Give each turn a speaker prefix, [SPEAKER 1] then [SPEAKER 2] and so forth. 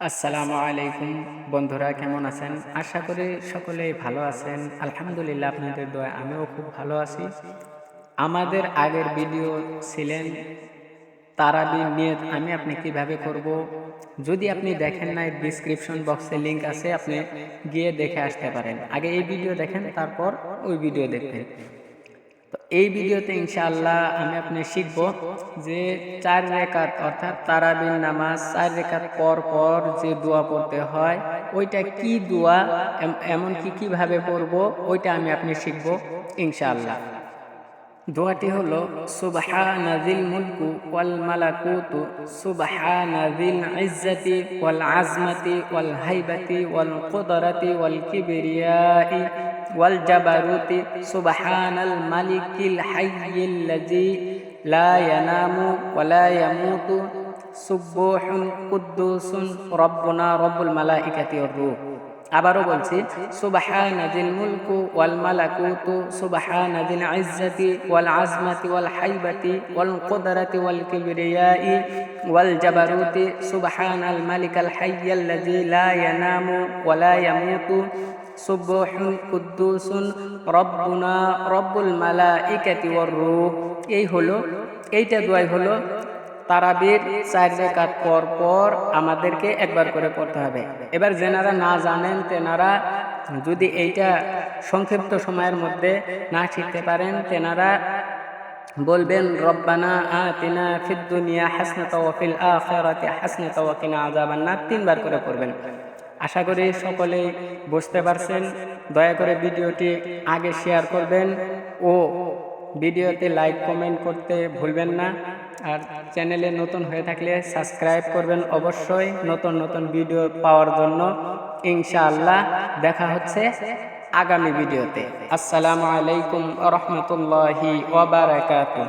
[SPEAKER 1] আসসালামু আলাইকুম। বন্ধুরা, কেমন আছেন? আশা করি সকলেই ভালো আছেন। আলহামদুলিল্লাহ, আপনাদের দোয়া আমিও খুব ভালো আছি। আমাদের আগের ভিডিও ছিলেন তারাবি নিয়ত, আমি আপনি কীভাবে করব? যদি আপনি দেখেন নাই ডিসক্রিপশন বক্সে লিংক আছে, আপনি গিয়ে দেখে আসতে পারেন। আগে এই ভিডিও দেখেন, তারপর ওই ভিডিও দেখবেন। তো এই ভিডিওতে ইনশাআল্লাহ আমি আপনি শিখব যে চার রেখাত, অর্থাৎ তারাবিন নামাজ, চার রেখাত পর পর যে দোয়া পড়তে হয়, ওইটা কি দোয়া, এম- এমন কি কীভাবে পড়ব, ওইটা আমি আপনি শিখব ইনশাআল্লাহ। দোয়াটি হলো সুবহানাযিল মুলকু ওয়াল মালাকুতু সুবহানাযিল ইজ্জাতি ওয়াল আজমাতি ওয়াল হাইবাতি ওয়াল কুদরাতি ওয়াল কিবরিয়াই ওয়াল জাবারুতি, সুবহানাল মালিকিল হাইয়িল লাযী লা ইয়ানামু ওয়া লা ইয়ামুতু। সুবহুন কুদ্দুসুন রব্বুনা রব্বুল মালাইকাতি ওয়ার রূহ। আবারও বলছি সুবহানাজিল মুলকু ওয়াল মালাকুতু সুবহানাজিল ইজ্জাতি ওয়াল আজমাতি ওয়াল হাইবাতি ওয়াল কুদরাতি ওয়াল কিবরিয়াই ওয়াল জাবারুতি, সুবহানাল মালিকাল হাইয়াল্লাযী লা ইয়ানামু ওয়া লা ইয়ামুতু। সুবহুন কুদ্দুসুন রব্বুনা রব্বুল মালাইকাতি ওয়ার রূহ। এই হলো, এইটা দোয়াই হলো তারাবির চার রেখাত পর পর আমাদেরকে একবার করে পড়তে হবে। এবার যেনারা না জানেন, তেনারা যদি এইটা সংক্ষিপ্ত সময়ের মধ্যে না শিখতে পারেন, তেনারা বলবেন, রব্বানা আতিনা ফিদ দুনিয়া হাসনাতা ওয়া ফিল আখিরাতি হাসনাতা ওয়া কিনা আযাবান নার তিনবার করে পড়বেন। আশা করি সকলেই বুঝতে পারছেন। দয়া করে ভিডিওটি আগে শেয়ার করবেন ও ভিডিওতে লাইক কমেন্ট করতে ভুলবেন না। আর চ্যানেলে নতুন হয়ে থাকলে সাবস্ক্রাইব করবেন অবশ্যই নতুন নতুন ভিডিও পাওয়ার জন্য। ইনশাআল্লাহ দেখা হচ্ছে আগামী ভিডিওতে। আসসালামু আলাইকুম রহমতুল্লাহি ওয়াবারাকাতুহ